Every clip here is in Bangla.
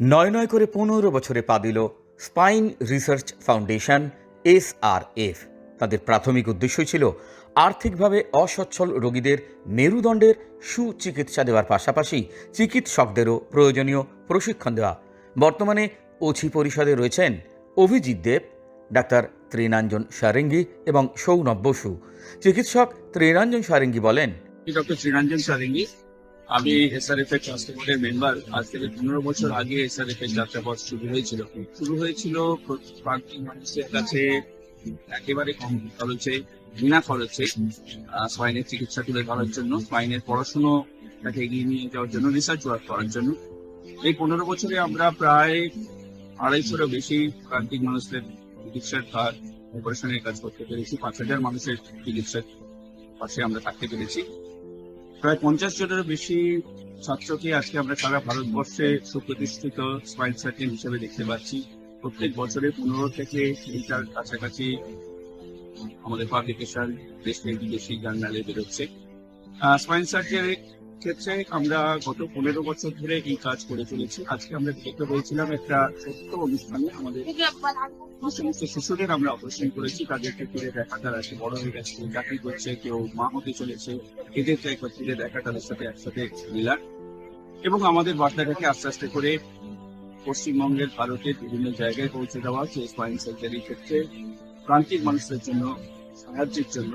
নয় নয় করে পনেরো বছরে পা দিল স্পাইন রিসার্চ ফাউন্ডেশন এসআরএফ তাদের প্রাথমিক উদ্দেশ্যই ছিল আর্থিকভাবে অসচ্ছল রোগীদের মেরুদণ্ডের সুচিকিৎসা দেওয়ার পাশাপাশি চিকিৎসকদেরও প্রয়োজনীয় প্রশিক্ষণ দেওয়া। বর্তমানে ওছি পরিষদে রয়েছেন অভিজিৎ দেব, ডাক্তার ত্রিনাঞ্জন সারেঙ্গি এবং সৌনভ বসু। চিকিৎসক ত্রিনাঞ্জন সারেঙ্গি বলেন, ডক্টর শ্রীরঞ্জন সারেঙ্গি আমি এসআরএফ এর ট্রাস্টি মেম্বার আজ থেকে পনেরো বছর আগে এসআরএফ এর যাত্রাপথ শুরু হয়েছিল। শুরু হয়েছিল প্রান্তিক মানুষের কাছে একেবারে কম খরচে, বিনা খরচে স্পাইনের চিকিৎসা তুলে ধরার জন্য স্পাইনের পড়াশুনো তাকে এগিয়ে নিয়ে যাওয়ার জন্য রিসার্চ ওয়ার্ক করার জন্য। এই পনেরো বছরে আমরা প্রায় আড়াইশোরও বেশি প্রান্তিক মানুষদের চিকিৎসার কাজ অপারেশনের কাজ করতে পেরেছি। পাঁচ হাজার মানুষের চিকিৎসার পাশে আমরা থাকতে পেরেছি। প্রায় পঞ্চাশ জনের বেশি ছাত্রকে আজকে আমরা সারা ভারতবর্ষে সুপ্রতিষ্ঠিত স্পাইন সার্কেল হিসেবে দেখতে পাচ্ছি। প্রত্যেক বছরে পনেরো থেকে কুড়িটার কাছাকাছি আমাদের পাবলিকেশন, দেশে বিদেশি জার্নালে বেরোচ্ছে। স্পাইন সার্জারির ক্ষেত্রে আমরা গত পনেরো বছর ধরে এই কাজ করে চলেছি। আজকে আমরা দেখতে পেয়েছিলাম একটা ছোট্ট অনুষ্ঠানে আমাদের সমস্ত শিশুদের আমরা অপারেশন করেছি। তাদেরকে ফিরে দেখা তারা আজকে বড় হয়ে গেছে চাকরি করছে, কেউ মা হতে চলেছে। এদেরকে একবার ফিরে দেখা তাদের সাথে একসাথে মিলার এবং আমাদের বার্তাটাকে আস্তে আস্তে করে পশ্চিমবঙ্গের, ভারতের বিভিন্ন জায়গায় পৌঁছে দেওয়া যে স্পাইন সার্জারির ক্ষেত্রে প্রান্তিক মানুষদের জন্য, সাহায্যের জন্য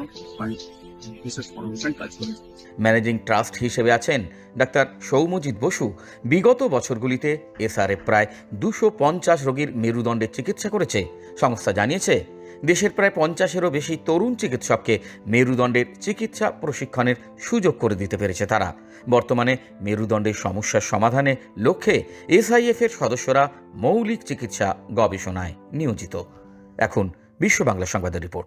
ম্যানেজিং ট্রাস্ট হিসেবে আছেন ডাক্তার সৌমজিৎ বসু। বিগত বছরগুলিতে এসআরএফ প্রায় দুশো পঞ্চাশ রোগীর মেরুদণ্ডের চিকিৎসা করেছে। সংস্থা জানিয়েছে, দেশের প্রায় পঞ্চাশেরও বেশি তরুণ চিকিৎসককে মেরুদণ্ডের চিকিৎসা প্রশিক্ষণের সুযোগ করে দিতে পেরেছে তারা। বর্তমানে মেরুদণ্ডের সমস্যার সমাধানে লক্ষ্যে এসআইএফ এর সদস্যরা মৌলিক চিকিৎসা গবেষণায় নিয়োজিত। এখন বিশ্ব বাংলা সংবাদের রিপোর্ট।